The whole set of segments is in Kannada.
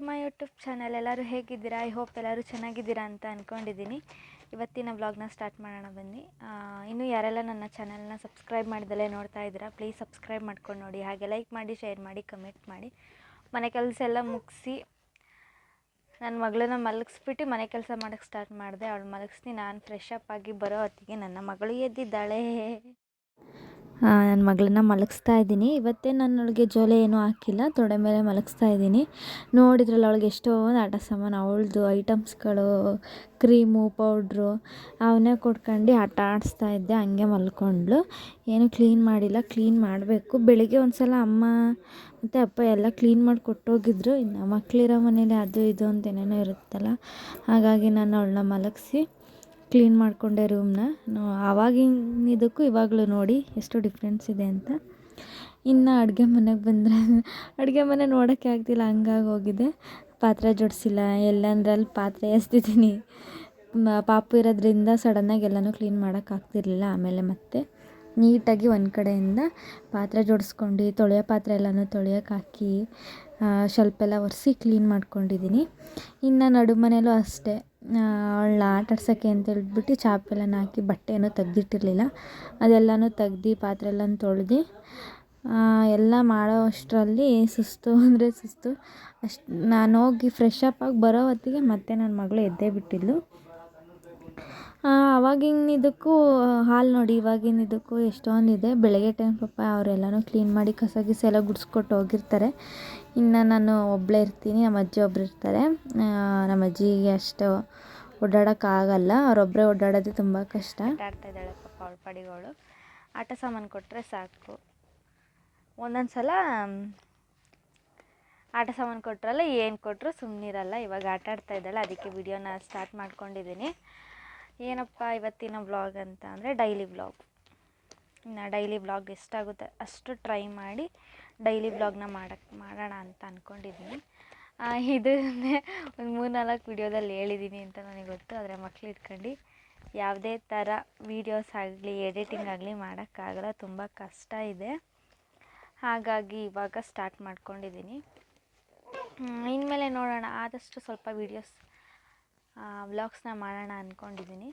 ಟು ಮೈ ಯೂಟ್ಯೂಬ್ ಚಾನಲ್ ಎಲ್ಲರೂ ಹೇಗಿದ್ದೀರಾ? ಐ ಹೋಪ್ ಎಲ್ಲರೂ ಚೆನ್ನಾಗಿದ್ದೀರಾ ಅಂತ ಅಂದ್ಕೊಂಡಿದ್ದೀನಿ ಇವತ್ತಿನ ವ್ಲಾಗ್ನ ಸ್ಟಾರ್ಟ್ ಮಾಡೋಣ ಬನ್ನಿ. ಇನ್ನು ಯಾರೆಲ್ಲ ನನ್ನ ಚಾನಲ್ನ ಸಬ್ಸ್ಕ್ರೈಬ್ ಮಾಡಿದಲ್ಲೇ ನೋಡ್ತಾ ಇದ್ದೀರಾ ಪ್ಲೀಸ್ ಸಬ್ಸ್ಕ್ರೈಬ್ ಮಾಡ್ಕೊಂಡು ನೋಡಿ. ಹಾಗೆ ಲೈಕ್ ಮಾಡಿ ಶೇರ್ ಮಾಡಿ ಕಮೆಂಟ್ ಮಾಡಿ. ಮನೆ ಕೆಲಸ ಎಲ್ಲ ಮುಗಿಸಿ ನನ್ನ ಮಗಳನ್ನ ಮಲಗಿಸ್ಬಿಟ್ಟು ಮನೆ ಕೆಲಸ ಮಾಡೋಕ್ಕೆ ಸ್ಟಾರ್ಟ್ ಮಾಡಿದೆ. ಅವಳು ಮಲಗಿಸಿ ನಾನು ಫ್ರೆಶ್ ಅಪ್ ಆಗಿ ಬರೋ ಹೊತ್ತಿಗೆ ನನ್ನ ಮಗಳು ಎದ್ದಿದ್ದಾಳೆ. ನನ್ನ ಮಗಳನ್ನ ಮಲಗಿಸ್ತಾ ಇದ್ದೀನಿ. ಇವತ್ತೇ ನಾನು ಅವಳಿಗೆ ಏನೂ ಹಾಕಿಲ್ಲ. ತೊಡೆ ಮೇಲೆ ಮಲಗಿಸ್ತಾ ಇದ್ದೀನಿ. ನೋಡಿದ್ರಲ್ಲ ಅವಳಿಗೆ ಒಂದು ಆಟ ಸಾಮಾನು, ಅವಳದು ಐಟಮ್ಸ್ಗಳು, ಕ್ರೀಮು, ಪೌಡ್ರು, ಅವನ್ನೇ ಕೊಡ್ಕೊಂಡು ಆಟ ಆಡಿಸ್ತಾ ಇದ್ದೆ. ಹಂಗೆ ಮಲ್ಕೊಂಡ್ಳು. ಏನು ಕ್ಲೀನ್ ಮಾಡಿಲ್ಲ. ಕ್ಲೀನ್ ಮಾಡಬೇಕು. ಬೆಳಿಗ್ಗೆ ಒಂದು ಸಲ ಅಮ್ಮ ಮತ್ತು ಅಪ್ಪ ಎಲ್ಲ ಕ್ಲೀನ್ ಮಾಡಿ ಕೊಟ್ಟೋಗಿದ್ರು. ಇನ್ನು ಮಕ್ಕಳಿರೋ ಮನೇಲಿ ಅದು ಇದು ಅಂತ ಏನೇನೋ ಇರುತ್ತಲ್ಲ. ಹಾಗಾಗಿ ನಾನು ಅವಳನ್ನ ಮಲಗಿಸಿ ಕ್ಲೀನ್ ಮಾಡಿಕೊಂಡೆ ರೂಮ್ನ. ಆವಾಗಿನ ಇದಕ್ಕೂ ಇವಾಗಲೂ ನೋಡಿ ಎಷ್ಟು ಡಿಫ್ರೆನ್ಸ್ ಇದೆ ಅಂತ. ಇನ್ನು ಅಡುಗೆ ಮನೆಗೆ ಬಂದರೆ ಅಡುಗೆ ಮನೆ ನೋಡೋಕ್ಕೆ ಆಗ್ತಿಲ್ಲ, ಹಂಗಾಗಿ ಹೋಗಿದೆ. ಪಾತ್ರೆ ಜೋಡಿಸಿಲ್ಲ. ಎಲ್ಲಂದ್ರಲ್ಲಿ ಪಾತ್ರೆ ಎಸ್ತಿದ್ದೀನಿ ಪಾಪು ಇರೋದ್ರಿಂದ ಸಡನ್ನಾಗಿ ಎಲ್ಲನೂ ಕ್ಲೀನ್ ಮಾಡೋಕ್ಕಾಗ್ತಿರ್ಲಿಲ್ಲ ಆಮೇಲೆ ಮತ್ತೆ ನೀಟಾಗಿ ಒಂದು ಕಡೆಯಿಂದ ಪಾತ್ರೆ ಜೋಡಿಸ್ಕೊಂಡು, ತೊಳೆಯೋ ಪಾತ್ರೆ ಎಲ್ಲನೂ ತೊಳೆಯೋಕೆ ಹಾಕಿ ಸ್ವಲ್ಪ ಎಲ್ಲ ಒರೆಸಿ ಕ್ಲೀನ್ ಮಾಡ್ಕೊಂಡಿದ್ದೀನಿ. ಇನ್ನು ನಡು ಮನೇಲೂ ಅಷ್ಟೇ. ಅವಳನ್ನ ಆಟ ಆಡ್ಸೋಕ್ಕೆ ಅಂತ ಹೇಳ್ಬಿಟ್ಟು ಚಾಪೆಲ್ಲನ ಹಾಕಿ ಬಟ್ಟೆಯನ್ನು ತೆಗೆದಿಟ್ಟಿರಲಿಲ್ಲ. ಅದೆಲ್ಲನೂ ತೆಗ್ದು ಪಾತ್ರೆ ಎಲ್ಲ ತೊಳೆದು ಎಲ್ಲ ಮಾಡೋ ಅಷ್ಟರಲ್ಲಿ ಸುಸ್ತು ಅಂದರೆ ಸುಸ್ತು. ಅಷ್ಟು, ನಾನು ಹೋಗಿ ಫ್ರೆಶ್ ಅಪ್ ಆಗಿ ಬರೋ ಹೊತ್ತಿಗೆ ಮತ್ತೆ ನನ್ನ ಮಗಳು ಎದ್ದೇ ಬಿಟ್ಟಿದ್ಲು. ಅವಾಗಿನ ಇದಕ್ಕೂ, ಹಾಲು ನೋಡಿ ಇವಾಗಿನ ಇದಕ್ಕೂ ಎಷ್ಟೊಂದಿದೆ. ಬೆಳಗ್ಗೆ ಟೈಮ್ ಪಾಪ ಅವರೆಲ್ಲನೂ ಕ್ಲೀನ್ ಮಾಡಿ ಕಸ ಗಿಸ ಎಲ್ಲ ಗುಡಿಸ್ಕೊಟ್ಟು ಹೋಗಿರ್ತಾರೆ. ಇನ್ನು ನಾನು ಒಬ್ಬಳೇ ಇರ್ತೀನಿ, ನಮ್ಮ ಅಜ್ಜಿ ಒಬ್ರು ಇರ್ತಾರೆ. ನಮ್ಮ ಅಜ್ಜಿಗೆ ಅಷ್ಟು ಓಡಾಡೋಕ್ಕಾಗಲ್ಲ ಅವರೊಬ್ಬರೇ ಓಡಾಡೋದು ತುಂಬ ಕಷ್ಟ. ಆಡ್ತಾ ಪಾಪ ಅವಳ ಪಡಿಗಳು. ಆಟ ಸಾಮಾನು ಕೊಟ್ಟರೆ ಸಾಕು. ಒಂದೊಂದು ಸಲ ಆಟ ಸಾಮಾನು ಕೊಟ್ಟರಲ್ಲ ಏನು ಕೊಟ್ಟರು ಸುಮ್ಮನಿರಲ್ಲ ಇವಾಗ ಆಟ ಆಡ್ತಾ ಇದ್ದಾಳೆ. ಅದಕ್ಕೆ ವಿಡಿಯೋನ ಸ್ಟಾರ್ಟ್ ಮಾಡ್ಕೊಂಡಿದ್ದೀನಿ. ಏನಪ್ಪ ಇವತ್ತಿನ ಬ್ಲಾಗ್ ಅಂತ ಅಂದರೆ ಡೈಲಿ ಬ್ಲಾಗ್ ಇನ್ನು ಡೈಲಿ ಬ್ಲಾಗ್ ಎಷ್ಟಾಗುತ್ತೆ ಅಷ್ಟು ಟ್ರೈ ಮಾಡಿ ಡೈಲಿ ವ್ಲಾಗ್ನ ಮಾಡಕ್ಕೆ ಮಾಡೋಣ ಅಂತ ಅಂದ್ಕೊಂಡಿದ್ದೀನಿ ಇದನ್ನೇ ಒಂದು ಮೂರು ನಾಲ್ಕು ವಿಡಿಯೋದಲ್ಲಿ ಹೇಳಿದ್ದೀನಿ ಅಂತ ನನಗೆ ಗೊತ್ತು. ಆದರೆ ಮಕ್ಳು ಇಟ್ಕೊಂಡು ಯಾವುದೇ ಥರ ವೀಡಿಯೋಸ್ ಆಗಲಿ ಎಡಿಟಿಂಗ್ ಆಗಲಿ ಮಾಡೋಕ್ಕಾಗಲ್ಲ. ತುಂಬ ಕಷ್ಟ ಇದೆ. ಹಾಗಾಗಿ ಇವಾಗ ಸ್ಟಾರ್ಟ್ ಮಾಡ್ಕೊಂಡಿದ್ದೀನಿ ಇನ್ಮೇಲೆ ನೋಡೋಣ. ಆದಷ್ಟು ಸ್ವಲ್ಪ ವೀಡಿಯೋಸ್ ವ್ಲಾಗ್ಸ್ನ ಮಾಡೋಣ ಅಂದ್ಕೊಂಡಿದ್ದೀನಿ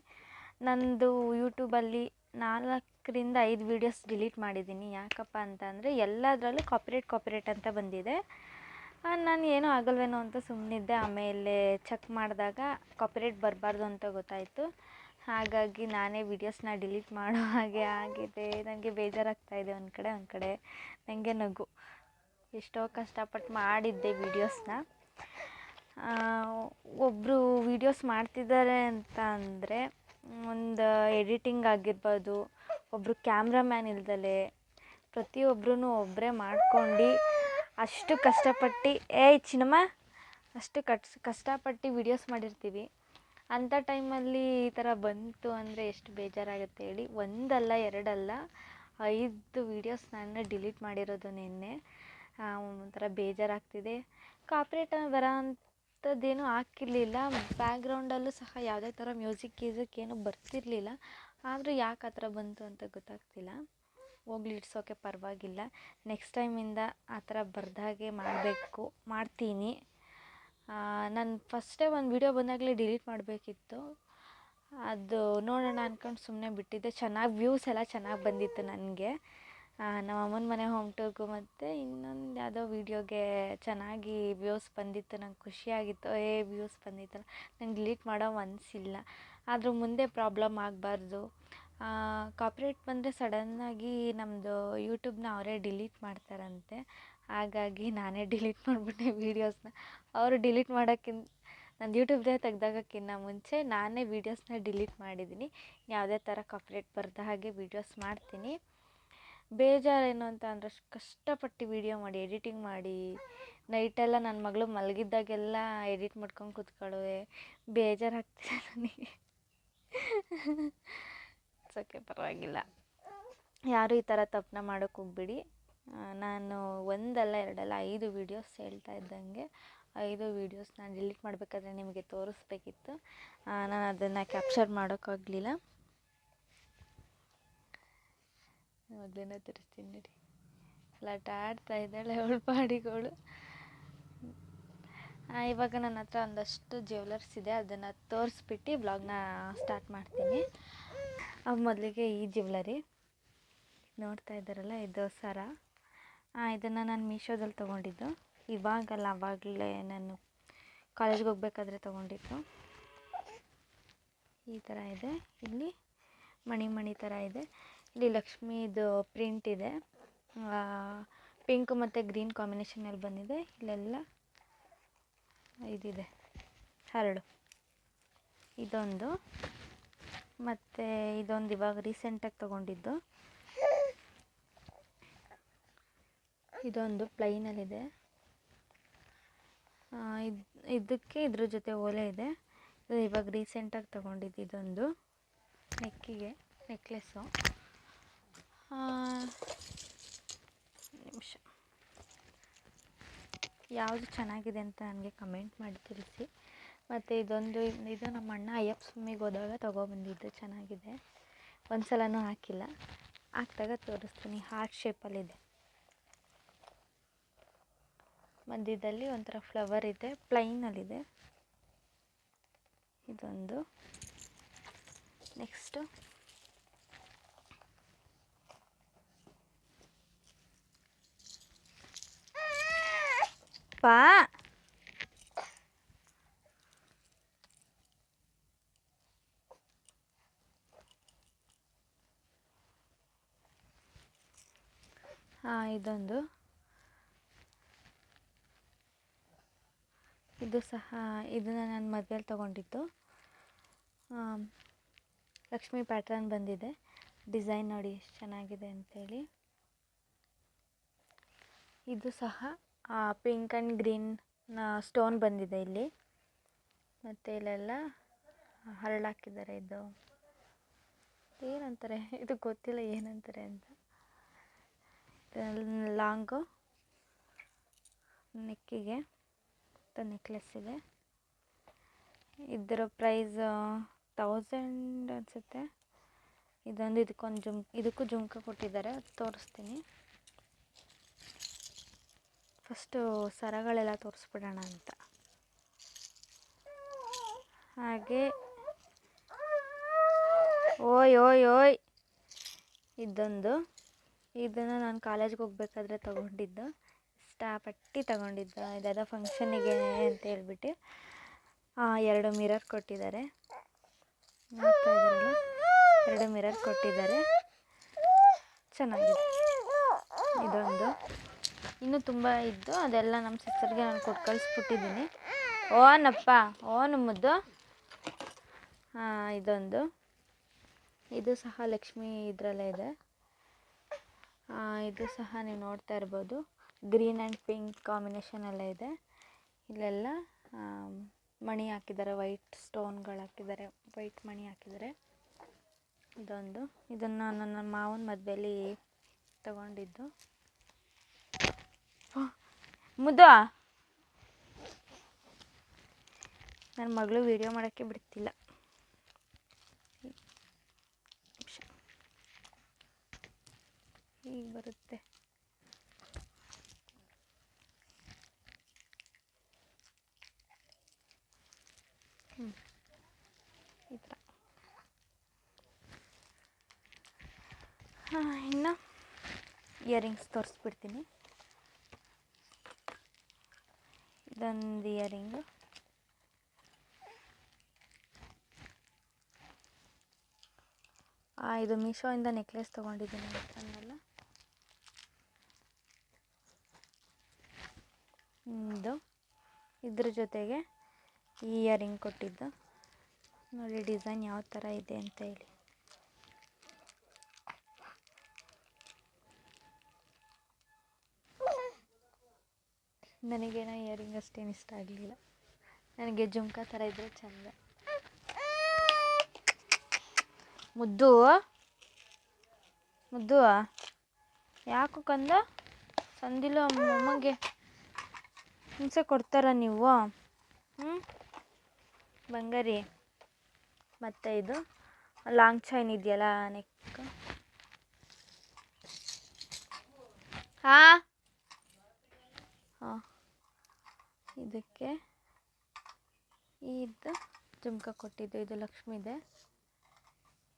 ನಂದು ಯೂಟ್ಯೂಬಲ್ಲಿ ನಾಲ್ಕರಿಂದ ಐದು ವೀಡಿಯೋಸ್ ಡಿಲೀಟ್ ಮಾಡಿದ್ದೀನಿ. ಯಾಕಪ್ಪ ಅಂತಂದರೆ ಎಲ್ಲದರಲ್ಲೂ ಕಾಪಿರೇಟ್ ಕಾಪಿರೇಟ್ ಅಂತ ಬಂದಿದೆ. ನಾನು ಏನೂ ಆಗಲ್ವೇನೋ ಅಂತ ಸುಮ್ಮನಿದ್ದೆ ಆಮೇಲೆ ಚೆಕ್ ಮಾಡಿದಾಗ ಕಾಪಿರೇಟ್ ಬರಬಾರ್ದು ಅಂತ ಗೊತ್ತಾಯಿತು. ಹಾಗಾಗಿ ನಾನೇ ವೀಡಿಯೋಸ್ನ ಡಿಲೀಟ್ ಮಾಡೋ ಹಾಗೆ ಆಗಿದೆ. ನನಗೆ ಬೇಜಾರಾಗ್ತಾ ಇದೆ ಒಂದು ಕಡೆ ಒಂದು ಕಡೆ. ನನಗೆ ನಗು. ಎಷ್ಟೋ ಕಷ್ಟಪಟ್ಟು ಮಾಡಿದ್ದೆ ವೀಡಿಯೋಸ್ನ ಒಬ್ಬರು ವೀಡಿಯೋಸ್ ಮಾಡ್ತಿದ್ದಾರೆ ಅಂತ ಅಂದರೆ ಒಂದು ಎಡಿಟಿಂಗ್ ಆಗಿರ್ಬೋದು ಒಬ್ಬರು ಕ್ಯಾಮ್ರಾಮ್ಯಾನ್ ಇಲ್ದಲೆ ಪ್ರತಿಯೊಬ್ರೂ ಒಬ್ಬರೇ ಮಾಡ್ಕೊಂಡು ಅಷ್ಟು ಕಷ್ಟಪಟ್ಟು ಏಯ್ ಚಿನ್ನಮ್ಮ, ಅಷ್ಟು ಕಟ್ಸ್ ಕಷ್ಟಪಟ್ಟು ವೀಡಿಯೋಸ್ ಮಾಡಿರ್ತೀವಿ. ಅಂಥ ಟೈಮಲ್ಲಿ ಈ ಥರ ಬಂತು ಅಂದರೆ ಎಷ್ಟು ಬೇಜಾರಾಗುತ್ತೆ ಹೇಳಿ. ಒಂದಲ್ಲ, ಎರಡಲ್ಲ, ಐದು ವೀಡಿಯೋಸ್ ನಾನು ಡಿಲೀಟ್ ಮಾಡಿರೋದು ನಿನ್ನೆ. ಒಂಥರ ಬೇಜಾರಾಗ್ತಿದೆ. ಕಾಪ್ರೇಟ್ ಬರೋ ಅಂಥದ್ದೇನು ಹಾಕಿರಲಿಲ್ಲ. ಬ್ಯಾಕ್ಗ್ರೌಂಡಲ್ಲೂ ಸಹ ಯಾವುದೇ ಥರ ಮ್ಯೂಸಿಕ್ ಗೀಸಿಕ್ ಏನೂ ಬರ್ತಿರಲಿಲ್ಲ. ಆದರೂ ಯಾಕೆ ಆ ಥರ ಬಂತು ಅಂತ ಗೊತ್ತಾಗ್ತಿಲ್ಲ. ಹೋಗ್ಲಿ ಇಡ್ಸೋಕೆ ಪರವಾಗಿಲ್ಲ. ನೆಕ್ಸ್ಟ್ ಟೈಮಿಂದ ಆ ಥರ ಬರ್ದಾಗೆ ಮಾಡಬೇಕು, ಮಾಡ್ತೀನಿ. ನಾನು ಫಸ್ಟೇ ಒಂದು ವಿಡಿಯೋ ಬಂದಾಗಲೇ ಡಿಲೀಟ್ ಮಾಡಬೇಕಿತ್ತು. ಅದು ನೋಡೋಣ ಅಂದ್ಕೊಂಡು ಸುಮ್ಮನೆ ಬಿಟ್ಟಿದ್ದೆ. ಚೆನ್ನಾಗಿ ವ್ಯೂಸ್ ಎಲ್ಲ ಚೆನ್ನಾಗಿ ಬಂದಿತ್ತು ನನಗೆ. ನಮ್ಮ ಅಮ್ಮನ ಮನೆ ಹೋಮ್ ಟೂರ್ಗೂ ಮತ್ತು ಇನ್ನೊಂದು ಯಾವುದೋ ವೀಡಿಯೋಗೆ ಚೆನ್ನಾಗಿ ವ್ಯೂಸ್ ಬಂದಿತ್ತು, ನಂಗೆ ಖುಷಿಯಾಗಿತ್ತು ಏ ವ್ಯೂಸ್ ಬಂದಿತ್ತಲ್ಲ. ನಂಗೆ ಡಿಲೀಟ್ ಮಾಡೋ ಮನಸ್ಸಿಲ್ಲ ಆದರೂ ಮುಂದೆ ಪ್ರಾಬ್ಲಮ್ ಆಗಬಾರ್ದು. ಕಾಪ್ರೇಟ್ ಬಂದರೆ ಸಡನ್ನಾಗಿ ನಮ್ಮದು ಯೂಟ್ಯೂಬ್ನ ಅವರೇ ಡಿಲೀಟ್ ಮಾಡ್ತಾರಂತೆ. ಹಾಗಾಗಿ ನಾನೇ ಡಿಲೀಟ್ ಮಾಡಿಬಿಟ್ಟೆ ವೀಡಿಯೋಸ್ನ ಅವರು ಡಿಲೀಟ್ ಮಾಡೋಕ್ಕಿಂತ ನಂದು ಯೂಟ್ಯೂಬ್ದೇ ತೆಗ್ದಾಗಕ್ಕಿಂತ ಮುಂಚೆ ನಾನೇ ವೀಡಿಯೋಸ್ನ ಡಿಲೀಟ್ ಮಾಡಿದ್ದೀನಿ ಯಾವುದೇ ಥರ ಕಾಪ್ರೇಟ್ ಬರ್ದ ಹಾಗೆ ವೀಡಿಯೋಸ್ ಮಾಡ್ತೀನಿ. ಬೇಜಾರೇನು ಅಂತ ಅಂದರೆ ಅಷ್ಟು ಕಷ್ಟಪಟ್ಟು ವೀಡಿಯೋ ಮಾಡಿ, ಎಡಿಟಿಂಗ್ ಮಾಡಿ, ನೈಟೆಲ್ಲ ನನ್ನ ಮಗಳು ಮಲಗಿದ್ದಾಗೆಲ್ಲ ಎಡಿಟ್ ಮಾಡ್ಕೊಂಡು ಕೂತ್ಕೊಳ್ಳುವೆ. ಬೇಜಾರಾಗ್ತಿದೆ ನನಗೆ. ಓಕೆ ಪರವಾಗಿಲ್ಲ. ಯಾರೂ ಈ ಥರ ತಪ್ಪನ್ನ ಮಾಡೋಕ್ಕೆ ಹೋಗ್ಬಿಡಿ. ನಾನು ಒಂದಲ್ಲ, ಎರಡಲ್ಲ, ಐದು ವೀಡಿಯೋಸ್ ಹೇಳ್ತಾ ಇದ್ದಂಗೆ ಐದು ವೀಡಿಯೋಸ್ ನಾನು ಡಿಲೀಟ್ ಮಾಡಬೇಕಾದ್ರೆ ನಿಮಗೆ ತೋರಿಸ್ಬೇಕಿತ್ತು. ನಾನು ಅದನ್ನು ಕ್ಯಾಪ್ಚರ್ ಮಾಡೋಕ್ಕಾಗಲಿಲ್ಲ. ಮೊದಲೇನೋ ತರಿಸ್ತೀನಿ ನೋಡಿ. ಲಾಟ ಆಡ್ತಾ ಇದ್ದಾಳೆ ಅವಳು ಪಾಡಿಗಳು. ಇವಾಗ ನನ್ನ ಹತ್ರ ಒಂದಷ್ಟು ಜ್ಯುವೆಲರ್ಸ್ ಇದೆ. ಅದನ್ನು ತೋರಿಸ್ಬಿಟ್ಟು ಬ್ಲಾಗ್ನ ಸ್ಟಾರ್ಟ್ ಮಾಡ್ತೀನಿ. ಅವು ಮೊದಲಿಗೆ ಈ ಜ್ಯುವೆಲರಿ ನೋಡ್ತಾ ಇದ್ದಾರಲ್ಲ, ಇದು ಸರ ಇದನ್ನು ನಾನು ಮೀಶೋದಲ್ಲಿ ತೊಗೊಂಡಿದ್ದು. ಇವಾಗಲ್ಲ, ಅವಾಗಲೇ ನಾನು ಕಾಲೇಜ್ಗೆ ಹೋಗ್ಬೇಕಾದ್ರೆ ತೊಗೊಂಡಿದ್ದು. ಈ ಥರ ಇದೆ. ಇಲ್ಲಿ ಮಣಿ ಮಣಿ ಥರ ಇದೆ. ಇಲ್ಲಿ ಲಕ್ಷ್ಮೀದು ಪ್ರಿಂಟ್ ಇದೆ. ಪಿಂಕ್ ಮತ್ತು ಗ್ರೀನ್ ಕಾಂಬಿನೇಷನಲ್ಲಿ ಬಂದಿದೆ. ಇಲ್ಲೆಲ್ಲ ಇದಿದೆ. ಹರಳು ಇದೊಂದು. ಮತ್ತು ಇದೊಂದು ಇವಾಗ ರೀಸೆಂಟಾಗಿ ತೊಗೊಂಡಿದ್ದು. ಇದೊಂದು ಪ್ಲೈನಲ್ಲಿದೆ ಇದು. ಇದಕ್ಕೆ ಇದ್ರ ಜೊತೆ ಓಲೆ ಇದೆ. ಇವಾಗ ರೀಸೆಂಟಾಗಿ ತೊಗೊಂಡಿದ್ದು ಇದೊಂದು. ನೆಕ್ಕಿಗೆ ನೆಕ್ಲೆಸ್ಸು ಯಾವುದು ಚೆನ್ನಾಗಿದೆ ಅಂತ ನನಗೆ ಕಮೆಂಟ್ ಮಾಡಿ ತಿಳಿಸಿ. ಮತ್ತು ಇದೊಂದು, ಇದು ನಮ್ಮ ಅಣ್ಣ ಅಯ್ಯಪ್ಪ ಸ್ವಾಮಿಗೆ ಹೋದಾಗ ತೊಗೊಬಂದಿದ್ದು ಚೆನ್ನಾಗಿದೆ. ಒಂದು ಸಲವೂ ಹಾಕಿಲ್ಲ. ಹಾಕ್ದಾಗ ತೋರಿಸ್ತೀನಿ. ಹಾರ್ಟ್ ಶೇಪಲ್ಲಿದೆ ಮಧ್ಯದಲ್ಲಿ ಒಂಥರ ಫ್ಲವರ್ ಇದೆ. ಪ್ಲೈನಲ್ಲಿದೆ ಇದೊಂದು. ನೆಕ್ಸ್ಟು ಪಾ ಹಾಂ, ಇದೊಂದು. ಇದು ಸಹ, ಇದನ್ನು ನಾನು ಮದುವೆಯಲ್ಲಿ ತೊಗೊಂಡಿದ್ದು. ಲಕ್ಷ್ಮಿ ಪ್ಯಾಟ್ರನ್ ಬಂದಿದೆ. ಡಿಸೈನ್ ನೋಡಿ ಎಷ್ಟು ಚೆನ್ನಾಗಿದೆ ಅಂತೇಳಿ. ಇದು ಸಹ ಪಿಂಕ್ ಆ್ಯಂಡ್ ಗ್ರೀನ್ ಸ್ಟೋನ್ ಬಂದಿದೆ ಇಲ್ಲಿ. ಮತ್ತು ಇಲ್ಲೆಲ್ಲ ಹರಳಾಕಿದ್ದಾರೆ ಇದು. ಏನಂತಾರೆ? ಇದು ಗೊತ್ತಿಲ್ಲ ಏನಂತಾರೆ ಅಂತ. ಲಾಂಗು ನೆಕ್ಕಿಗೆ ನೆಕ್ಲೆಸ್ ಇದೆ. ಇದರ ಪ್ರೈಸ್ ತೌಸಂಡ್ ಅನಿಸುತ್ತೆ. ಇದೊಂದು ಇದಕ್ಕೊಂದು ಜುಮ್, ಇದಕ್ಕೂ ಜುಮ್ಕ ಕೊಟ್ಟಿದ್ದಾರೆ. ತೋರಿಸ್ತೀನಿ. ಫಸ್ಟು ಸರಗಳೆಲ್ಲ ತೋರಿಸ್ಬಿಡೋಣ ಅಂತ. ಹಾಗೆ. ಓಯ್ ಓಯ್ ಓಯ್. ಇದೊಂದು. ಇದನ್ನು ನಾನು ಕಾಲೇಜ್ಗೆ ಹೋಗ್ಬೇಕಾದ್ರೆ ತೊಗೊಂಡಿದ್ದು. ಇಷ್ಟಪಟ್ಟು ತೊಗೊಂಡಿದ್ದು. ಇದಾದ ಫಂಕ್ಷನಿಗೆ ಅಂತ ಹೇಳ್ಬಿಟ್ಟು ಎರಡು ಮಿರರ್ ಕೊಟ್ಟಿದ್ದಾರೆ. ಎರಡು ಮಿರರ್ ಕೊಟ್ಟಿದ್ದಾರೆ. ಚೆನ್ನಾಗಿದೆ. ಇದೊಂದು. ಇನ್ನೂ ತುಂಬ ಇದ್ದು ಅದೆಲ್ಲ ನಮ್ಮ ಸಿಸ್ಟರ್ಗೆ ನಾನು ಕೊಟ್ಟು ಕಳಿಸ್ಬಿಟ್ಟಿದ್ದೀನಿ ಓನಪ್ಪ, ಓನ್ ಮುದ್ದು. ಇದೊಂದು. ಇದು ಸಹ ಲಕ್ಷ್ಮಿ ಇದರಲ್ಲೇ ಇದೆ. ಇದು ಸಹ ನೀವು ನೋಡ್ತಾ ಇರ್ಬೋದು. ಗ್ರೀನ್ ಆ್ಯಂಡ್ ಪಿಂಕ್ ಕಾಂಬಿನೇಷನ್ ಎಲ್ಲ ಇದೆ. ಇಲ್ಲೆಲ್ಲ ಮಣಿ ಹಾಕಿದ್ದಾರೆ, ವೈಟ್ ಸ್ಟೋನ್ಗಳು ಹಾಕಿದ್ದಾರೆ, ವೈಟ್ ಮಣಿ ಹಾಕಿದ್ದಾರೆ. ಇದೊಂದು. ಇದನ್ನು ನನ್ನ ಮಾವನ ಮದುವೆಯಲ್ಲಿ ತಗೊಂಡಿದ್ದು. ಮುದ್ದು. ನನ್ನ ಮಗಳು ವಿಡಿಯೋ ಮಾಡೋಕ್ಕೆ ಬಿಡ್ತಿಲ್ಲ. ಈಗ ಬರುತ್ತೆ. ಈ ಥರ ಹಾಂ ಇನ್ನು ಇಯರಿಂಗ್ಸ್ ತೋರಿಸ್ಬಿಡ್ತೀನಿ. ಆ, ಇದು ಮೀಶೋಯಿಂದ ನೆಕ್ಲೆಸ್ ತೊಗೊಂಡಿದ್ದೀನಿ ಅಂತಂದಲ್ಲ? ಇದು. ಇದ್ರ ಜೊತೆಗೆ ಇಯರಿಂಗ್ ಕೊಟ್ಟಿದ್ದು. ನೋಡಿ ಡಿಸೈನ್ ಯಾವ ಥರ ಇದೆ ಅಂತ ಹೇಳಿ. ನನಗೇನೋ ಇಯರಿಂಗ್ ಅಷ್ಟೇನು ಇಷ್ಟ ಆಗಲಿಲ್ಲ. ನನಗೆ ಜುಮ್ಕಾ ಥರ ಇದ್ದರೆ ಚಂದ. ಮುದ್ದು? ಮುದ್ದು? ಯಾಕೋ ಕಂದ? ಸಂದಿಲ್ಲ ಅಮ್ಮಗೆ ಹಿಂಸೆ ಕೊಡ್ತಾರ ನೀವು. ಹ್ಞೂ ಬಂಗಾರಿ. ಮತ್ತು ಇದು? ಲಾಂಗ್ ಚೈನ್ ಇದೆಯಲ್ಲ ನೆಕ್? ಹಾಂ? ಹಾಂ. ಇದಕ್ಕೆ ಇದು ಜುಮ್ಕ ಕೊಟ್ಟಿದ್ದು. ಇದು ಲಕ್ಷ್ಮಿದೆ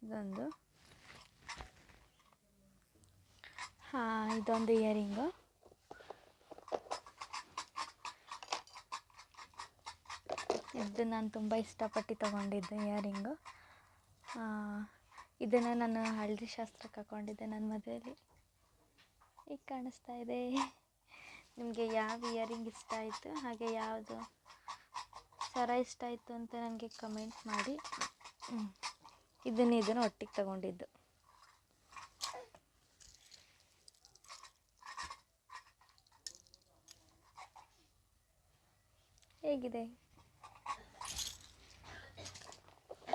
ಇದೊಂದು. ಹಾಂ, ಇದೊಂದು ಇಯರಿಂಗು. ಇದು ನಾನು ತುಂಬ ಇಷ್ಟಪಟ್ಟು ತೊಗೊಂಡಿದ್ದು ಇಯರಿಂಗು. ಇದನ್ನು ನಾನು ಹಳದಿ ಶಾಸ್ತ್ರಕ್ಕೆ ಹಾಕ್ಕೊಂಡಿದ್ದೆ ನನ್ನ ಮದುವೆಯಲ್ಲಿ ಈಗ ಕಾಣಿಸ್ತಾ ಇದೆ. ನಿಮಗೆ ಯಾವ ಇಯರಿಂಗ್ ಇಷ್ಟ ಆಯಿತು? ಹಾಗೆ ಯಾವುದು ಸರ ಇಷ್ಟ ಆಯಿತು ಅಂತ ನನಗೆ ಕಮೆಂಟ್ ಮಾಡಿ. ಇದನ್ನು ಇದನ್ನು ಒಟ್ಟಿಗೆ ತಗೊಂಡಿದ್ದು. ಹೇಗಿದೆ?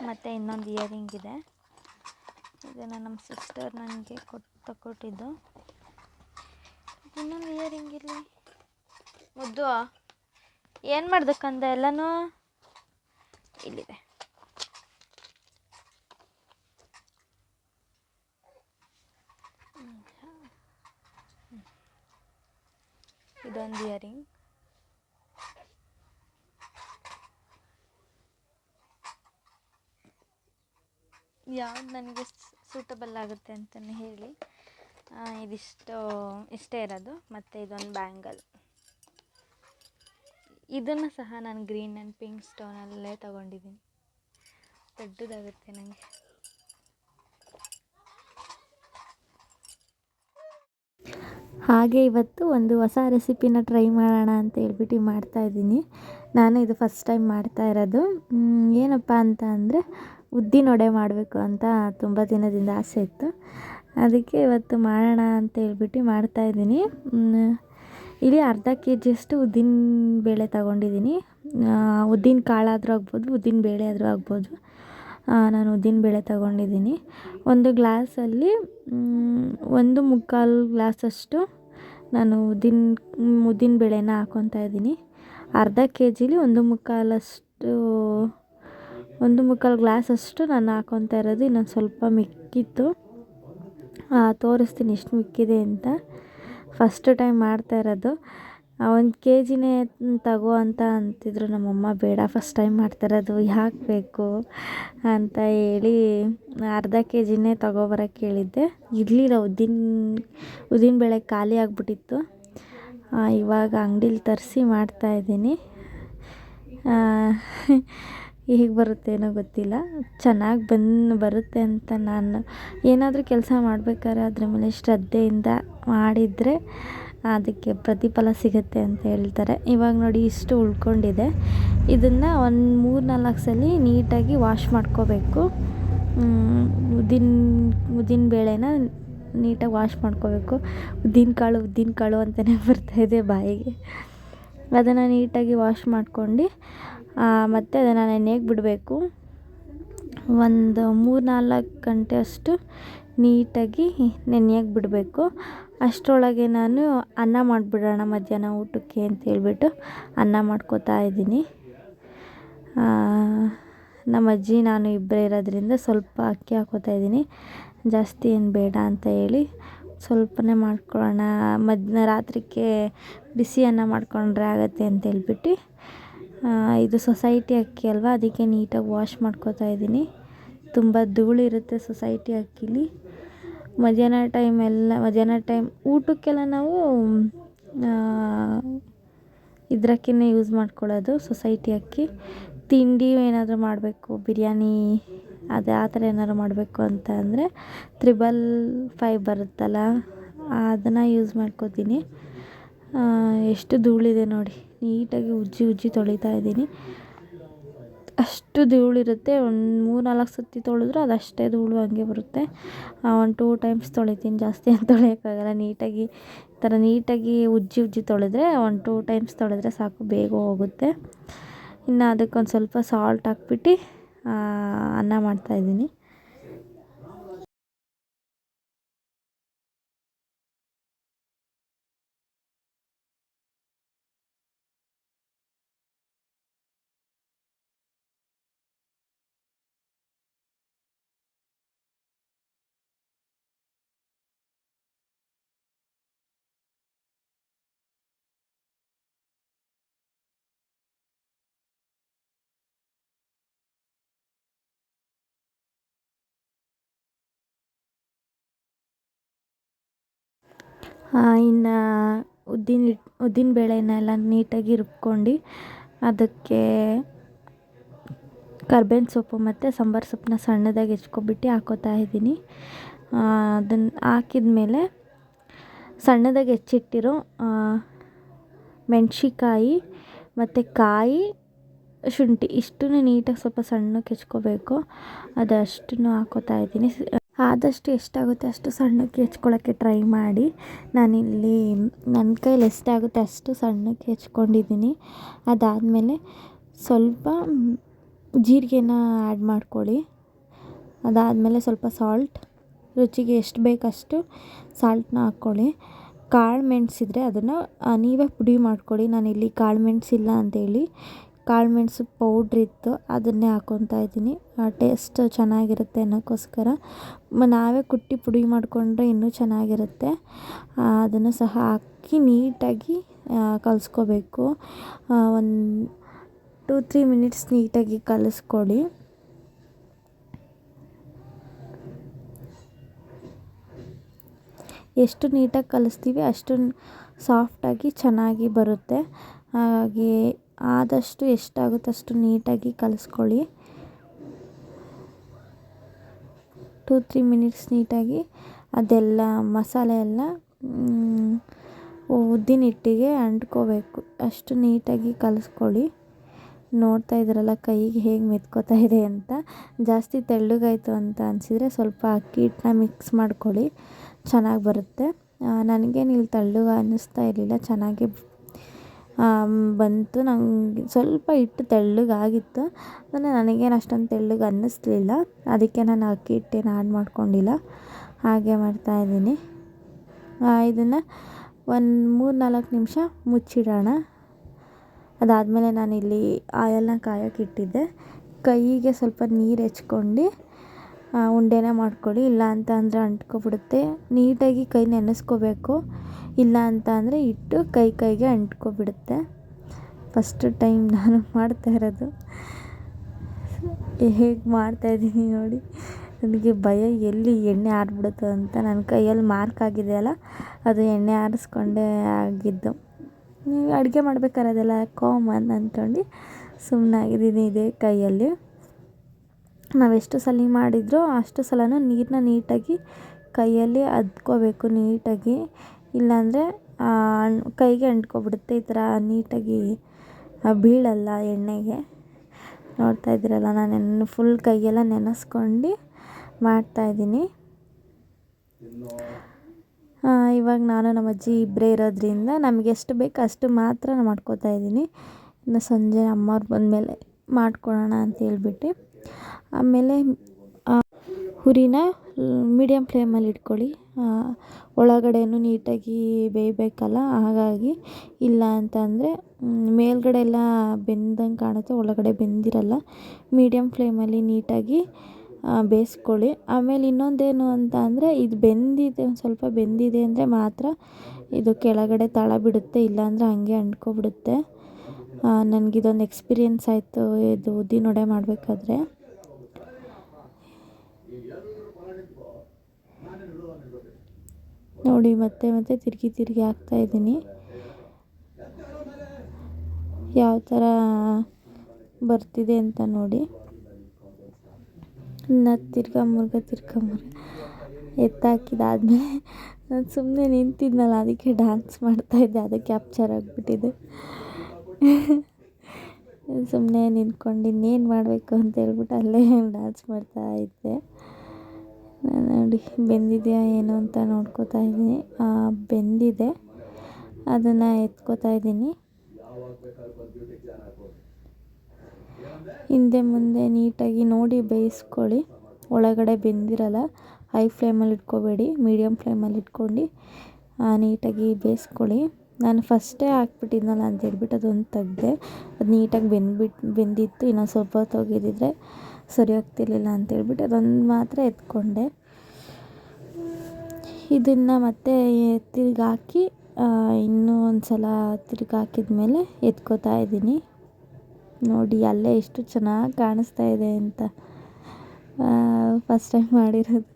ಮತ್ತು ಇನ್ನೊಂದು ಇಯರಿಂಗ್ ಇದೆ. ಇದನ್ನು ನಮ್ಮ ಸಿಸ್ಟರ್ ನನಗೆ ಕೊಟ್ಟು ತಗೊಟ್ಟಿದ್ದು ಇನ್ನೊಂದು ಇಯರಿಂಗ್ ಇಲ್ಲಿ ಮುದ್ದು. ಏನು ಮಾಡ್ಬೇಕಂದ ಎಲ್ಲನೂ? ಇಲ್ಲಿದೆ. ಇದೊಂದು ಇಯರಿಂಗ್ ಯಾವ್ದು ನನಗೆ ಸೂಟಬಲ್ ಆಗುತ್ತೆ ಅಂತಲೇ ಹೇಳಿ. ಇದಿಷ್ಟು, ಇಷ್ಟೇ ಇರೋದು. ಮತ್ತು ಇದೊಂದು ಬ್ಯಾಂಗಲ್ ಇದನ್ನು ಸಹ ನಾನು ಗ್ರೀನ್ ಆ್ಯಂಡ್ ಪಿಂಕ್ ಸ್ಟೋನಲ್ಲೇ ತೊಗೊಂಡಿದ್ದೀನಿ. ದೊಡ್ಡದಾಗುತ್ತೆ ನನಗೆ ಹಾಗೆ ಇವತ್ತು ಒಂದು ಹೊಸ ರೆಸಿಪಿನ ಟ್ರೈ ಮಾಡೋಣ ಅಂತ ಹೇಳ್ಬಿಟ್ಟು ಮಾಡ್ತಾಯಿದ್ದೀನಿ ನಾನು ಇದು ಫಸ್ಟ್ ಟೈಮ್ ಮಾಡ್ತಾ ಇರೋದು. ಏನಪ್ಪ ಅಂತ ಅಂದರೆ ಉದ್ದಿನೊಡೆ ಮಾಡಬೇಕು ಅಂತ ತುಂಬ ದಿನದಿಂದ ಆಸೆ ಇತ್ತು. ಅದಕ್ಕೆ ಇವತ್ತು ಮಾಡೋಣ ಅಂತ ಹೇಳ್ಬಿಟ್ಟು ಮಾಡ್ತಾಯಿದ್ದೀನಿ ಇಲ್ಲಿ ಅರ್ಧ ಕೆ ಜಿಯಷ್ಟು ಉದ್ದಿನ ಬೇಳೆ ತಗೊಂಡಿದ್ದೀನಿ. ಉದ್ದಿನ ಕಾಳಾದರೂ ಆಗ್ಬೋದು, ಉದ್ದಿನ ಬೇಳೆ ಆದರೂ ಆಗ್ಬೋದು. ನಾನು ಉದ್ದಿನ ಬೇಳೆ ತಗೊಂಡಿದ್ದೀನಿ. ಒಂದು ಗ್ಲಾಸಲ್ಲಿ ಒಂದು ಮುಕ್ಕಾಲು ಗ್ಲಾಸಷ್ಟು ನಾನು ಉದ್ದಿನ ಉದ್ದಿನ ಬೇಳೆನ ಹಾಕ್ಕೊತಾ ಇದ್ದೀನಿ. ಅರ್ಧ ಕೆ ಜಿಲಿ ಒಂದು ಮುಕ್ಕಾಲಷ್ಟು, ಒಂದು ಮುಕ್ಕಾಲು ಗ್ಲಾಸಷ್ಟು ನಾನು ಹಾಕ್ಕೊತಾ ಇರೋದು ಇನ್ನೊಂದು ಸ್ವಲ್ಪ ಮಿಕ್ಕಿತ್ತು. ತೋರಿಸ್ತೀನಿ ಎಷ್ಟು ಮಿಕ್ಕಿದೆ ಅಂತ. ಫಸ್ಟ್ ಟೈಮ್ ಮಾಡ್ತಾ ಇರೋದು. ಒಂದು ಕೆ ಜಿನೇ ತಗೋ ಅಂತ ಅಂತಿದ್ರು ನಮ್ಮಮ್ಮ, ಬೇಡ ಫಸ್ಟ್ ಟೈಮ್ ಮಾಡ್ತಾ ಇರೋದು, ಯಾಕೆ ಬೇಕು? ಅಂತ ಹೇಳಿ ಅರ್ಧ ಕೆ ಜಿನೇ ತಗೋಬರೋಕೆ ಹೇಳಿದ್ದೆ. ಇರಲಿಲ್ಲ ಉದ್ದಿನ ಉದ್ದಿನ ಉದ್ದಿನಬೇಳೆ ಖಾಲಿ ಆಗಿಬಿಟ್ಟಿತ್ತು. ಇವಾಗ ಅಂಗಡೀಲಿ ತರಿಸಿ ಮಾಡ್ತಾಯಿದ್ದೀನಿ ಹೇಗೆ ಬರುತ್ತೇನೋ ಗೊತ್ತಿಲ್ಲ. ಚೆನ್ನಾಗಿ ಬಂದು ಬರುತ್ತೆ ಅಂತ ನಾನು ಏನಾದರೂ ಕೆಲಸ ಮಾಡ್ಬೇಕಾದ್ರೆ ಅದ್ರ ಮೇಲೆ ಶ್ರದ್ಧೆಯಿಂದ ಮಾಡಿದರೆ ಅದಕ್ಕೆ ಪ್ರತಿಫಲ ಸಿಗುತ್ತೆ ಅಂತ ಹೇಳ್ತಾರೆ. ಇವಾಗ ನೋಡಿ ಇಷ್ಟು ಉಳ್ಕೊಂಡಿದೆ. ಇದನ್ನು ಒಂದು ಮೂರು ನಾಲ್ಕು ಸಲ ನೀಟಾಗಿ ವಾಶ್ ಮಾಡ್ಕೋಬೇಕು. ಉದ್ದಿನ ಉದ್ದಿನ ಬೇಳೆನ ನೀಟಾಗಿ ವಾಶ್ ಮಾಡ್ಕೋಬೇಕು. ಉದ್ದಿನ ಕಾಳು ಉದ್ದಿನ ಕಾಳು ಅಂತಲೇ ಬರ್ತಾಯಿದೆ ಬಾಯಿಗೆ. ಅದನ್ನು ನೀಟಾಗಿ ವಾಶ್ ಮಾಡ್ಕೊಂಡು ಮತ್ತು ಅದನ್ನು ನೆನೆಯಕ್ಕೆ ಬಿಡಬೇಕು. ಒಂದು ಮೂರು ನಾಲ್ಕು ಗಂಟೆ ಅಷ್ಟು ನೀಟಾಗಿ ನೆನೆಯಕ್ಕೆ ಬಿಡಬೇಕು. ಅಷ್ಟರೊಳಗೆ ನಾನು ಅನ್ನ ಮಾಡಿಬಿಡೋಣ ಮಧ್ಯಾಹ್ನ ಊಟಕ್ಕೆ ಅಂತ ಹೇಳ್ಬಿಟ್ಟು ಅನ್ನ ಮಾಡ್ಕೊತಾ ಇದ್ದೀನಿ. ನಮ್ಮ ಅಜ್ಜಿ, ನಾನು ಇಬ್ಬರೇ ಇರೋದ್ರಿಂದ ಸ್ವಲ್ಪ ಅಕ್ಕಿ ಹಾಕೋತಾ ಇದ್ದೀನಿ. ಜಾಸ್ತಿ ಏನು ಬೇಡ ಅಂತ ಹೇಳಿ ಸ್ವಲ್ಪನೇ ಮಾಡ್ಕೊಳ್ಳೋಣ. ಮಧ್ಯಾಹ್ನ ರಾತ್ರಿಗೆ ಬಿಸಿ ಅನ್ನ ಮಾಡಿಕೊಂಡ್ರೆ ಆಗುತ್ತೆ ಅಂತ ಹೇಳ್ಬಿಟ್ಟು ಇದು ಸೊಸೈಟಿ ಅಕ್ಕಿ ಅಲ್ವಾ? ಅದಕ್ಕೆ ನೀಟಾಗಿ ವಾಶ್ ಮಾಡ್ಕೋತಾ ಇದ್ದೀನಿ. ತುಂಬ ಧೂಳಿರುತ್ತೆ ಸೊಸೈಟಿ ಅಕ್ಕಿಲಿ. ಮಧ್ಯಾಹ್ನ ಟೈಮೆಲ್ಲ ಮಧ್ಯಾಹ್ನ ಟೈಮ್ ಊಟಕ್ಕೆಲ್ಲ ನಾವು ಇದ್ರಕ್ಕಿನೇ ಯೂಸ್ ಮಾಡ್ಕೊಳ್ಳೋದು ಸೊಸೈಟಿ ಅಕ್ಕಿ. ತಿಂಡಿ ಏನಾದರೂ ಮಾಡಬೇಕು, ಬಿರಿಯಾನಿ, ಅದು ಆ ಥರ ಏನಾದ್ರು ಮಾಡಬೇಕು ಅಂತ ಅಂದರೆ ತ್ರಿಬಲ್ ಫೈ ಬರುತ್ತಲ್ಲ ಅದನ್ನು ಯೂಸ್ ಮಾಡ್ಕೋತೀನಿ. ಎಷ್ಟು ಧೂಳಿದೆ ನೋಡಿ. ನೀಟಾಗಿ ಉಜ್ಜಿ ಉಜ್ಜಿ ತೊಳಿತಾ ಇದ್ದೀನಿ. ಅಷ್ಟು ಧೂಳಿರುತ್ತೆ. ಒಂದು ಮೂರು ನಾಲ್ಕು ಸರ್ತಿ ತೊಳೆದ್ರೂ ಅದು ಅಷ್ಟೇ ಧೂಳು ಹಂಗೆ ಬರುತ್ತೆ. ಒಂದು ಟೂ ಟೈಮ್ಸ್ ತೊಳಿತೀನಿ. ಜಾಸ್ತಿ ಏನು ತೊಳೆಯೋಕ್ಕಾಗಲ್ಲ. ನೀಟಾಗಿ ಈ ಥರ ನೀಟಾಗಿ ಉಜ್ಜಿ ಉಜ್ಜಿ ತೊಳೆದ್ರೆ ಒಂದು ಟೂ ಟೈಮ್ಸ್ ತೊಳೆದ್ರೆ ಸಾಕು, ಬೇಗ ಹೋಗುತ್ತೆ. ಇನ್ನು ಅದಕ್ಕೊಂದು ಸ್ವಲ್ಪ ಸಾಲ್ಟ್ ಹಾಕ್ಬಿಟ್ಟು ಅನ್ನ ಮಾಡ್ತಾಯಿದ್ದೀನಿ ಇನ್ನು ಉದ್ದಿನ ಉದ್ದಿನ ಬೇಳೆನೆಲ್ಲ ನೀಟಾಗಿ ರುಬ್ಕೊಂಡು ಅದಕ್ಕೆ ಕರ್ಬೇವಿನ ಸೊಪ್ಪು ಮತ್ತು ಸಾಂಬಾರು ಸೊಪ್ಪನ್ನ ಸಣ್ಣದಾಗಿ ಹೆಚ್ಕೊಬಿಟ್ಟು ಹಾಕೋತಾ ಇದ್ದೀನಿ. ಅದನ್ನು ಹಾಕಿದ ಮೇಲೆ ಸಣ್ಣದಾಗಿ ಹೆಚ್ಚಿಟ್ಟಿರೋ ಮೆಣ್ಸಿಕಾಯಿ ಮತ್ತು ಕಾಯಿ ಶುಂಠಿ ಇಷ್ಟನ್ನು ನೀಟಾಗಿ ಸ್ವಲ್ಪ ಸಣ್ಣಕ್ಕೆ ಹೆಚ್ಕೋಬೇಕು. ಅದಷ್ಟನ್ನು ಹಾಕೋತಾ ಇದ್ದೀನಿ. ಆದಷ್ಟು ಎಷ್ಟಾಗುತ್ತೆ ಅಷ್ಟು ಸಣ್ಣಕ್ಕೆ ಹೆಚ್ಕೊಳ್ಳೋಕ್ಕೆ ಟ್ರೈ ಮಾಡಿ. ನಾನಿಲ್ಲಿ ನನ್ನ ಕೈಲಿ ಎಷ್ಟಾಗುತ್ತೆ ಅಷ್ಟು ಸಣ್ಣಕ್ಕೆ ಹೆಚ್ಕೊಂಡಿದ್ದೀನಿ. ಅದಾದಮೇಲೆ ಸ್ವಲ್ಪ ಜೀರಿಗೆನ ಆ್ಯಡ್ ಮಾಡ್ಕೊಳ್ಳಿ. ಅದಾದಮೇಲೆ ಸ್ವಲ್ಪ ಸಾಲ್ಟ್, ರುಚಿಗೆ ಎಷ್ಟು ಬೇಕಷ್ಟು ಸಾಲ್ಟನ್ನ ಹಾಕ್ಕೊಳ್ಳಿ. ಕಾಳು ಮೆಣಸಿದ್ರೆ ಅದನ್ನು ನೀವೇ ಪುಡಿ ಮಾಡ್ಕೊಳ್ಳಿ. ನಾನಿಲ್ಲಿ ಕಾಳು ಮೆಣಸಿಲ್ಲ ಅಂತೇಳಿ. ಕಾಳು ಮೆಣಸು ಪೌಡ್ರ್ ಇತ್ತು, ಅದನ್ನೇ ಹಾಕ್ಕೊತಾ ಇದ್ದೀನಿ. ಟೇಸ್ಟ್ ಚೆನ್ನಾಗಿರುತ್ತೆ ಅನ್ನೋಕ್ಕೋಸ್ಕರ. ನಾವೇ ಕುಟ್ಟಿ ಪುಡಿ ಮಾಡಿಕೊಂಡ್ರೆ ಇನ್ನೂ ಚೆನ್ನಾಗಿರುತ್ತೆ. ಅದನ್ನು ಸಹ ಹಾಕಿ ನೀಟಾಗಿ ಕಲಸ್ಕೋಬೇಕು. ಒಂದು ಟೂ ತ್ರೀ ಮಿನಿಟ್ಸ್ ನೀಟಾಗಿ ಕಲಿಸ್ಕೊಡಿ ಎಷ್ಟು ನೀಟಾಗಿ ಕಲಿಸ್ತೀವಿ ಅಷ್ಟು ಸಾಫ್ಟಾಗಿ ಚೆನ್ನಾಗಿ ಬರುತ್ತೆ. ಹಾಗಾಗಿ ಆದಷ್ಟು ಎಷ್ಟಾಗುತ್ತೆ ಅಷ್ಟು ನೀಟಾಗಿ ಕಲಿಸ್ಕೊಳ್ಳಿ. ಟೂ ತ್ರೀ ಮಿನಿಟ್ಸ್ ನೀಟಾಗಿ ಅದೆಲ್ಲ ಮಸಾಲೆ ಎಲ್ಲ ಉದ್ದಿನ ಹಿಟ್ಟಿಗೆ ಅಂಟ್ಕೋಬೇಕು. ಅಷ್ಟು ನೀಟಾಗಿ ಕಲಿಸ್ಕೊಳ್ಳಿ. ನೋಡ್ತಾ ಇದ್ದೀರಲ್ಲ ಕೈಗೆ ಹೇಗೆ ಮೆತ್ಕೋತಾ ಇದೆ ಅಂತ. ಜಾಸ್ತಿ ತೆಳ್ಳಗಾಯಿತು ಅಂತ ಅನಿಸಿದರೆ ಸ್ವಲ್ಪ ಅಕ್ಕಿ ಹಿಟ್ಟನ್ನ ಮಿಕ್ಸ್ ಮಾಡ್ಕೊಳ್ಳಿ. ಚೆನ್ನಾಗಿ ಬರುತ್ತೆ. ನನಗೇನು ಇಲ್ಲಿ ತಳ್ಳುಗ ಅನ್ನಿಸ್ತಾ ಇರಲಿಲ್ಲ, ಚೆನ್ನಾಗೇ ಬಂತು. ನಂಗೆ ಸ್ವಲ್ಪ ಹಿಟ್ಟು ತೆಳ್ಳಗಾಗಿತ್ತು. ಅಂದರೆ ನನಗೇನು ಅಷ್ಟೊಂದು ತೆಳ್ಳಗೆ ಅನ್ನಿಸ್ಲಿಲ್ಲ. ಅದಕ್ಕೆ ನಾನು ಅಕ್ಕಿ ಹಿಟ್ಟೇನು ಆ್ಯಡ್ ಮಾಡ್ಕೊಂಡಿಲ್ಲ. ಹಾಗೆ ಮಾಡ್ತಾಯಿದ್ದೀನಿ ಇದನ್ನು ಒಂದು ಮೂರು ನಾಲ್ಕು ನಿಮಿಷ ಮುಚ್ಚಿಡೋಣ. ಅದಾದಮೇಲೆ ಇಲ್ಲಿ ಆಯಲ್ನ ಕಾಯೋಕೆ ಇಟ್ಟಿದ್ದೆ. ಕೈಗೆ ಸ್ವಲ್ಪ ನೀರು ಹೆಚ್ಕೊಂಡು ಉಂಡೆನ ಮಾಡ್ಕೊಳ್ಳಿ ಇಲ್ಲ ಅಂತ ಅಂದರೆ ಅಂಟ್ಕೊಬಿಡುತ್ತೆ. ನೀಟಾಗಿ ಕೈ ನೆನೆಸ್ಕೋಬೇಕು. ಇಲ್ಲ ಅಂತ ಅಂದರೆ ಇಟ್ಟು ಕೈ ಕೈಗೆ ಅಂಟ್ಕೊಬಿಡುತ್ತೆ. ಫಸ್ಟ್ ಟೈಮ್ ನಾನು ಮಾಡ್ತಾ ಇರೋದು. ಹೇಗೆ ಮಾಡ್ತಾಯಿದ್ದೀನಿ ನೋಡಿ. ನನಗೆ ಭಯ, ಎಲ್ಲಿ ಎಣ್ಣೆ ಆರಿಬಿಡುತ್ತೋ ಅಂತ ನನ್ನ ಕೈಯಲ್ಲಿ ಮಾರ್ಕ್ ಆಗಿದೆಯಲ್ಲ ಅದು ಎಣ್ಣೆ ಆರಿಸ್ಕೊಂಡೇ ಆಗಿದ್ದು. ನೀವು ಅಡುಗೆ ಮಾಡ್ಬೇಕಾದ್ರೆ ಅದೆಲ್ಲ ಕಾಮನ್ ಅಂದ್ಕೊಂಡು ಸುಮ್ಮನಾಗಿದ್ದೀನಿ ಇದೇ ಕೈಯಲ್ಲಿ. ನಾವೆಷ್ಟು ಸಲ ಮಾಡಿದರೂ ಅಷ್ಟು ಸಲನೂ ನೀರನ್ನ ನೀಟಾಗಿ ಕೈಯಲ್ಲಿ ಅದ್ಕೋಬೇಕು ನೀಟಾಗಿ. ಇಲ್ಲಾಂದರೆ ಕೈಗೆ ಅಂಟ್ಕೊಬಿಡುತ್ತೆ ಈ ಥರ ನೀಟಾಗಿ ಬೀಳಲ್ಲ ಎಣ್ಣೆಗೆ. ನೋಡ್ತಾ ಇದ್ದೀರಲ್ಲ, ನಾನು ಫುಲ್ ಕೈಯೆಲ್ಲ ನೆನೆಸ್ಕೊಂಡು ಮಾಡ್ತಾಯಿದ್ದೀನಿ ಇವಾಗ ನಾನು ನಮ್ಮ ಅಜ್ಜಿ ಇಬ್ಬರೇ ಇರೋದ್ರಿಂದ ನಮಗೆ ಎಷ್ಟು ಬೇಕು ಅಷ್ಟು ಮಾತ್ರ ಮಾಡ್ಕೋತಾ ಇದ್ದೀನಿ. ಇನ್ನು ಸಂಜೆ ಅಮ್ಮವ್ರು ಬಂದಮೇಲೆ ಮಾಡ್ಕೊಳ್ಳೋಣ ಅಂತ ಹೇಳ್ಬಿಟ್ಟು. ಆಮೇಲೆ ಹುರಿನ ಮೀಡಿಯಮ್ ಫ್ಲೇಮಲ್ಲಿ ಇಟ್ಕೊಳ್ಳಿ. ಒಳಗಡೆಯೂ ನೀಟಾಗಿ ಬೇಯಬೇಕಲ್ಲ? ಹಾಗಾಗಿ ಇಲ್ಲ ಅಂತ ಅಂದರೆ ಮೇಲ್ಗಡೆ ಎಲ್ಲ ಬೆಂದಂಗೆ ಕಾಣುತ್ತೆ, ಒಳಗಡೆ ಬೆಂದಿರಲ್ಲ. ಮೀಡಿಯಮ್ ಫ್ಲೇಮಲ್ಲಿ ನೀಟಾಗಿ ಬೇಯಿಸ್ಕೊಳ್ಳಿ. ಆಮೇಲೆ ಇನ್ನೊಂದೇನು ಅಂತ ಅಂದರೆ ಇದು ಬೆಂದಿದೆ, ಒಂದು ಸ್ವಲ್ಪ ಬೆಂದಿದೆ ಅಂದರೆ ಮಾತ್ರ ಇದು ಕೆಳಗಡೆ ತಳ ಬಿಡುತ್ತೆ, ಇಲ್ಲಾಂದರೆ ಹಾಗೆ ಅಂಟ್ಕೊಬಿಡುತ್ತೆ. ನನಗಿದೊಂದು ಎಕ್ಸ್ಪೀರಿಯೆನ್ಸ್ ಆಯಿತು, ಇದು ಉದ್ದಿನ ವಡೆ ಮಾಡಬೇಕಾದ್ರೆ. ನೋಡಿ, ಮತ್ತೆ ಮತ್ತೆ ತಿರುಗಿ ತಿರುಗಿ ಹಾಕ್ತಾಯಿದ್ದೀನಿ ಯಾವ ಥರ ಬರ್ತಿದೆ ಅಂತ ನೋಡಿ. ಇನ್ನು ತಿರ್ಗಾ ಮುರ್ಗ ತಿರ್ಗಾ ಮುರ್ಗ. ಎತ್ತಾಕಿದಾದ್ಮೇಲೆ ನಾನು ಸುಮ್ಮನೆ ನಿಂತಿದ್ನಲ್ಲ, ಅದಕ್ಕೆ ಡ್ಯಾನ್ಸ್ ಮಾಡ್ತಾಯಿದ್ದೆ ಅದು ಕ್ಯಾಪ್ಚರ್ ಆಗಿಬಿಟ್ಟಿದೆ. ಸುಮ್ಮನೆ ನಿಂತ್ಕೊಂಡು ಇನ್ನೇನು ಮಾಡಬೇಕು ಅಂತ ಹೇಳ್ಬಿಟ್ಟು ಅಲ್ಲೇ ಡ್ಯಾನ್ಸ್ ಮಾಡ್ತಾ ಇದ್ದೆ. ನೋಡಿ, ಬೆಂದಿದೆಯಾ ಏನು ಅಂತ ನೋಡ್ಕೋತಾ ಇದ್ದೀನಿ. ಬೆಂದಿದೆ. ಅದನ್ನು ಎತ್ಕೋತಾ ಇದ್ದೀನಿ. ಹಿಂದೆ ಮುಂದೆ ನೀಟಾಗಿ ನೋಡಿ ಬೇಯಿಸ್ಕೊಳ್ಳಿ. ಒಳಗಡೆ ಬೆಂದಿರಲ್ಲ. ಹೈ ಫ್ಲೇಮಲ್ಲಿ ಇಟ್ಕೋಬೇಡಿ. ಮೀಡಿಯಮ್ ಫ್ಲೇಮಲ್ಲಿ ಇಟ್ಕೊಂಡು ನೀಟಾಗಿ ಬೇಯಿಸ್ಕೊಳ್ಳಿ. ನಾನು ಫಸ್ಟೇ ಹಾಕ್ಬಿಟ್ಟಿದ್ನಲ್ಲ ಅಂತ ಹೇಳ್ಬಿಟ್ಟು ಅದೊಂದು ತೆಗ್ದೆ, ಅದು ನೀಟಾಗಿ ಬೆಂದ್ಬಿಟ್ಟು ಬೆಂದಿತ್ತು. ಇನ್ನೊಂದು ಸ್ವಲ್ಪ ಹೊತ್ತು ಹೋಗಿದ್ದಿದ್ರೆ ಸರಿ ಹೋಗ್ತಿರ್ಲಿಲ್ಲ ಅಂತೇಳ್ಬಿಟ್ಟು ಅದೊಂದು ಮಾತ್ರ ಎತ್ಕೊಂಡೆ. ಇದನ್ನು ಮತ್ತೆ ತಿರ್ಗಿ ಹಾಕಿ ಇನ್ನೂ ಒಂದು ಸಲ ತಿರ್ಗಿ ಹಾಕಿದ್ಮೇಲೆ ಎತ್ಕೋತಾ ಇದ್ದೀನಿ. ನೋಡಿ, ಅಲ್ಲೇ ಎಷ್ಟು ಚೆನ್ನಾಗಿ ಕಾಣಿಸ್ತಾ ಇದೆ ಅಂತ. ಫಸ್ಟ್ ಟೈಮ್ ಮಾಡಿರೋದು.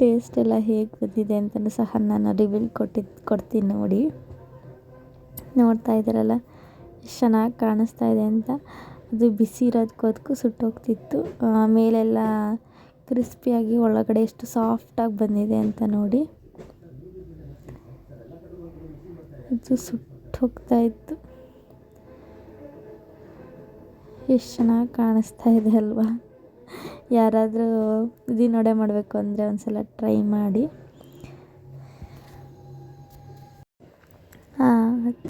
ಟೇಸ್ಟ್ ಎಲ್ಲ ಹೇಗೆ ಬಂದಿದೆ ಅಂತಲೂ ಸಹ ನಾನು ರಿವೀಲ್ ಕೊಟ್ಟಿದ್ದು ಕೊಡ್ತೀನಿ ನೋಡಿ. ನೋಡ್ತಾ ಇದ್ದೀರಲ್ಲ, ಎಷ್ಟು ಚೆನ್ನಾಗಿ ಕಾಣಿಸ್ತಾ ಇದೆ ಅಂತ. ಅದು ಬಿಸಿ ಇರೋದಕ್ಕೂ ಸುಟ್ಟೋಗ್ತಿತ್ತು. ಮೇಲೆಲ್ಲ ಕ್ರಿಸ್ಪಿಯಾಗಿ ಒಳಗಡೆ ಎಷ್ಟು ಸಾಫ್ಟಾಗಿ ಬಂದಿದೆ ಅಂತ ನೋಡಿ. ಇದು ಸುಟ್ಟು ಹೋಗ್ತಾ ಇತ್ತು. ಎಷ್ಟು ಚೆನ್ನಾಗಿ ಕಾಣಿಸ್ತಾ ಇದೆ ಅಲ್ವಾ? ಯಾರಾದರೂ ದಿನೋಡೆ ಮಾಡಬೇಕು ಅಂದರೆ ಒಂದ್ಸಲ ಟ್ರೈ ಮಾಡಿ.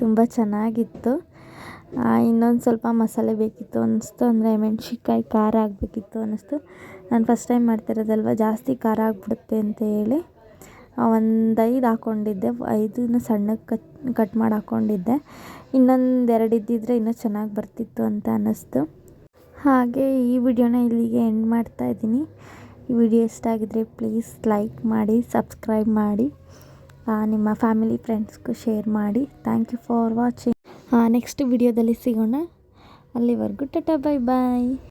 ತುಂಬ ಚೆನ್ನಾಗಿತ್ತು. ಇನ್ನೊಂದು ಸ್ವಲ್ಪ ಮಸಾಲೆ ಬೇಕಿತ್ತು ಅನ್ನಿಸ್ತು, ಅಂದರೆ ಮೆಣ್ಸಿನ್ಕಾಯಿ ಖಾರ ಆಗಬೇಕಿತ್ತು ಅನ್ನಿಸ್ತು. ನಾನು ಫಸ್ಟ್ ಟೈಮ್ ಮಾಡ್ತಿರೋದಲ್ವ, ಜಾಸ್ತಿ ಖಾರ ಆಗಿಬಿಡುತ್ತೆ ಅಂತ ಹೇಳಿ ಒಂದು ಐದು ಹಾಕ್ಕೊಂಡಿದ್ದೆ ಐದನ್ನು ಸಣ್ಣಗೆ ಕಟ್ ಕಟ್ ಮಾಡಿ ಹಾಕ್ಕೊಂಡಿದ್ದೆ ಇನ್ನೊಂದು ಎರಡು ಇದ್ದಿದ್ರೆ ಇನ್ನೂ ಚೆನ್ನಾಗಿ ಬರ್ತಿತ್ತು ಅಂತ ಅನ್ನಿಸ್ತು. ಹಾಗೆ ಈ ವಿಡಿಯೋನ ಇಲ್ಲಿಗೆ ಎಂಡ್ ಮಾಡ್ತಾ ಇದ್ದೀನಿ. ಈ ವಿಡಿಯೋ ಇಷ್ಟ ಆಗಿದ್ರೆ ಪ್ಲೀಸ್ ಲೈಕ್ ಮಾಡಿ ಸಬ್ಸ್ಕ್ರೈಬ್ ಮಾಡಿ ನಿಮ್ಮ ಫ್ಯಾಮಿಲಿ ಫ್ರೆಂಡ್ಸ್ಗೂ ಶೇರ್ ಮಾಡಿ. Thank you for watching next ವಿಡಿಯೋದಲ್ಲಿ ಸಿಗೋಣ. ಅಲ್ಲಿವರೆಗೂ ಟಾಟಾ ಬಾಯ್ ಬಾಯ್